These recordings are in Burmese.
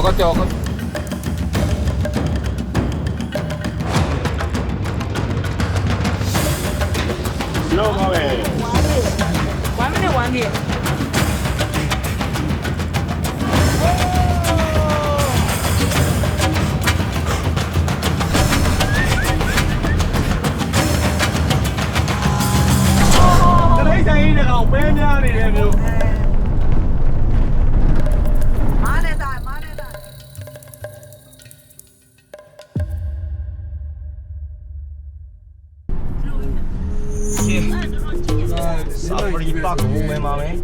搞个，搞个。你好，各。完美，完美的完美。 စာပရီပတ်ကိုမဲမှာမယ်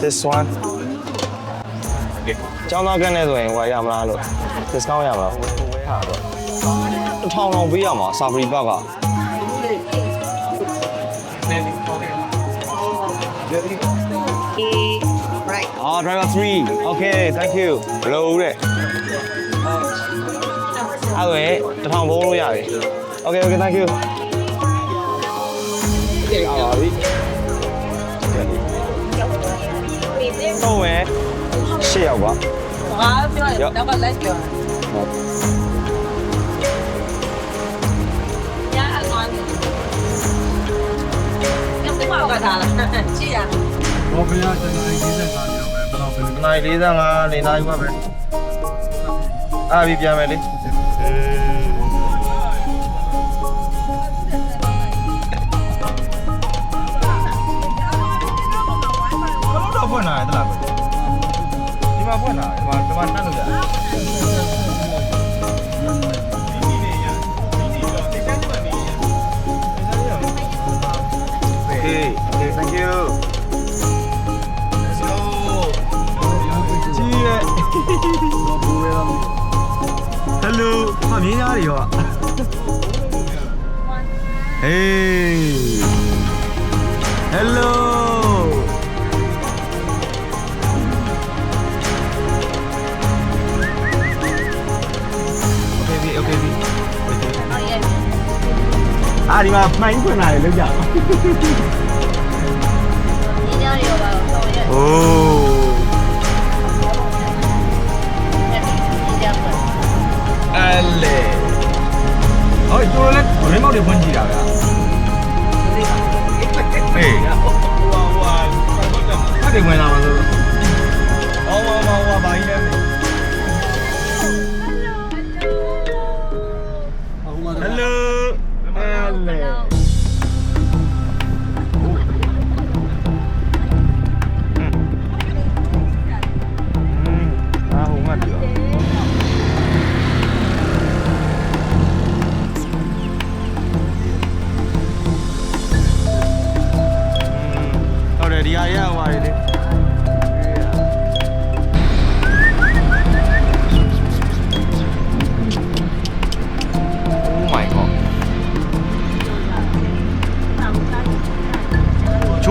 this one ကျောင်းသားကန်းနဲ့ဆိုရင်ဟိုရမလားလို့ discount ရမလားဟိုဝဲဟာတော့တစ်ထောင်လောက်ပေးရမှာစာပရီပတ်က အော် driver 3 okay thank you ဘယ်လိုဦးတဲ့အဲ့ဒါရင်တစ်ထောင်ဘုံလို့ရပြီ okay okay thank you အားပါပြီတော့ဝဲရှေ့ရောက်ပါငါပြောရင်တော့ကလိုက်ပြောညာအကွာညမတော့ကတာလားကြည့်ရ ဘောဖေးကကျွန်တော်ရေးစက် နိုင်45နေနိုင်ပါပဲအားပြီးပြန်မယ်လေဖွင့်လာတယ်လားဒီမှာဖွင့်လာဒီမှာဒီမှာနှက်လို့ရတယ် Thank you. ရဲ့ဘူဝဲတော့ hello မမြင်ရရရော hey hello okay ပြီ okay ပြီအောင်ရဲ့အာဒီမှာမှိုင်းဖွင့်လာတယ်လောက်ကြပါညီညာရောပါတော့ရဲ့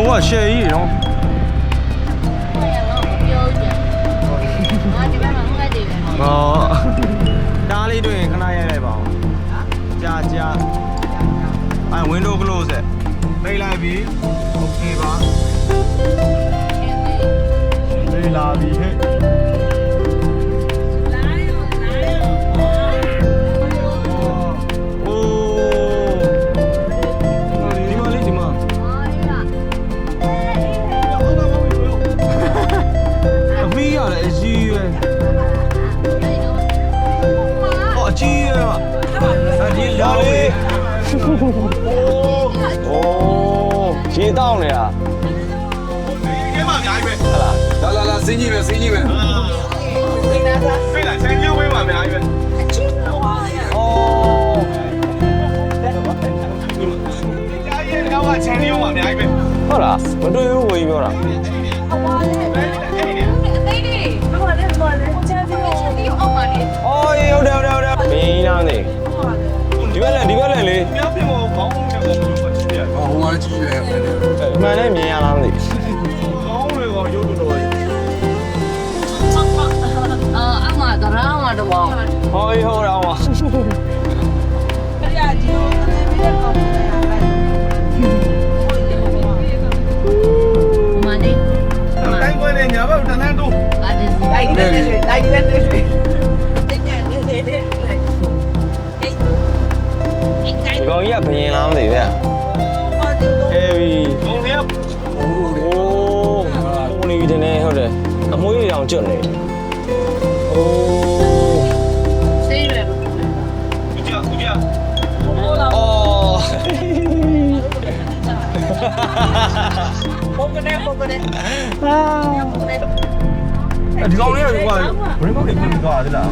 ချိုးကရှယ်ကြီးနော်ပြောကြအာဒီမှာငါဒီပဲဟောတားလေးတွေ့ရင်ခဏရိုက်လိုက်ပါဦးကြာကြာအဲ window close ဆက်ပိတ်လိုက်ပြီ okay ပါ အကြီးရွယ်ဟောအကြီးရွယ်ပါအကြီးလာလေးโอ้ရေတောင်းနေတာ que más ya ve ဟုတ်လား la la la sin that you have. My name is အမွှေးတွေတောင်ကျွတ်နေအိုးဆေးရွယ်ဦးကြဦးကြအော်ပုံကနေပုံကနေဒီကောင်လေးကကွာဘရင်းကောက်တွေပြင်သွားသေးလား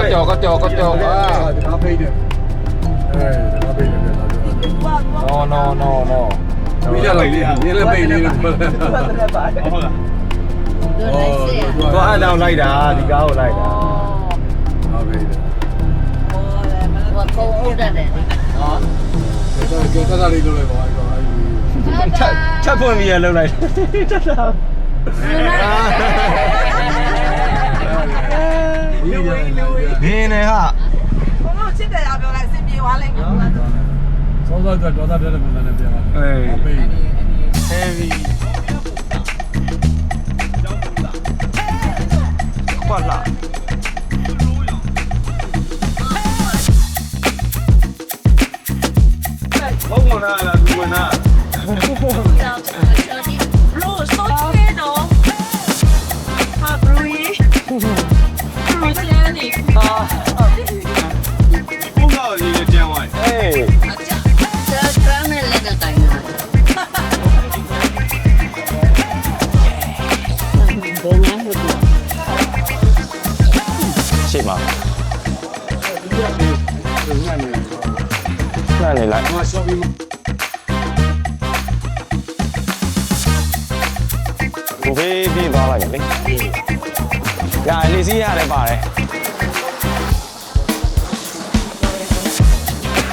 Kacau, kacau, kacau. Ah. ဒီကားပိတ်တယ်အဲဒါပိတ်တယ်ဒါပြော no no no no Mira la idea, mira la idea. ဟုတ်လားတို့လိုက်ဆေးရသွားအလောင်းလိုက်တာဒီကားကိုလိုက်တာဒါပိတ်တယ်ဟိုကုန်းဟုတ်တယ်လေဒါကြောက်တာလေးလုပ်လိုက်ပါအဲ့တော့အဲ့ဒီချက်ချက်ပွင့်ပြီးရလှုပ်လိုက်တက်တာဒီရနေနင်းနေဟာဘုံတို့ချစ်တယ်ရပြောလိုက်စင်ပြေသွားလိုက်မယ်စောစောက ဒေါသပြတဲ့ပုံစံနဲ့ပြန်လာပိတ်တယ် heavy ကွာ မ်းနေလိုက်မှာ shopping ကိုဖေးပြီးသွားလိုက်မယ်လေညာလေးစီးရတယ်ပါတယ်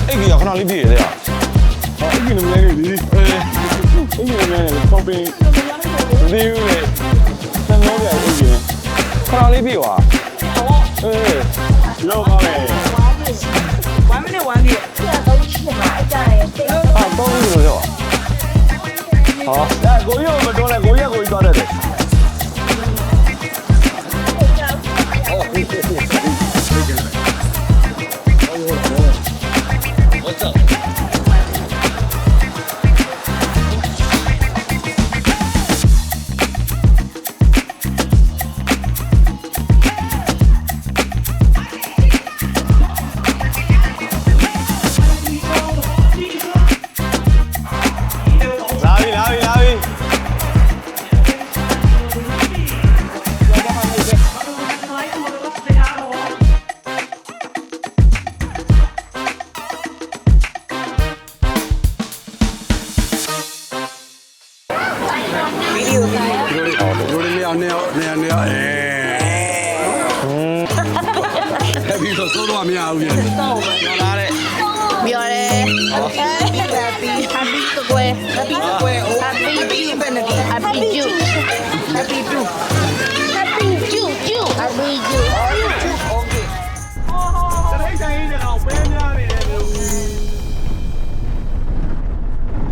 အဲ့ဒီကခဏလေးပြည့်ရတယ်ဟာအဲ့ဒီလည်းလည်းဒီအေးအဲ့ဒီလည်းလည်း shopping ဒီဦးလေသမောပြအဲ့ဒီခဏလေးပြည့်သွားအေးလောက်ပါမယ် 1 minute 1 minute ဟာတော့ဒီလိုရောဟောဒါကိုရောမတော်လဲကိုရကိုကြီးသွားတ လေးအောင်နေအောင်နေအောင်နေအောင်အဲအဲ့ဒီတော့စိုးတော့မရဘူးပြန်လာတဲ့ပြောတယ် happy happy happy ကွယ် happy ကွယ် happy happy infinity happy you happy you happy you you happy you တရိတ်ဆိုင်ကြီးတော့ပဲများနေတယ်လို့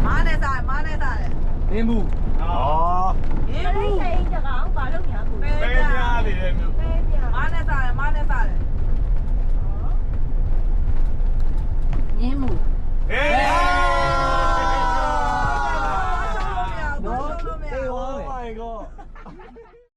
မားနဲ့စားမားနဲ့စားတယ်နင်းဘူးဟော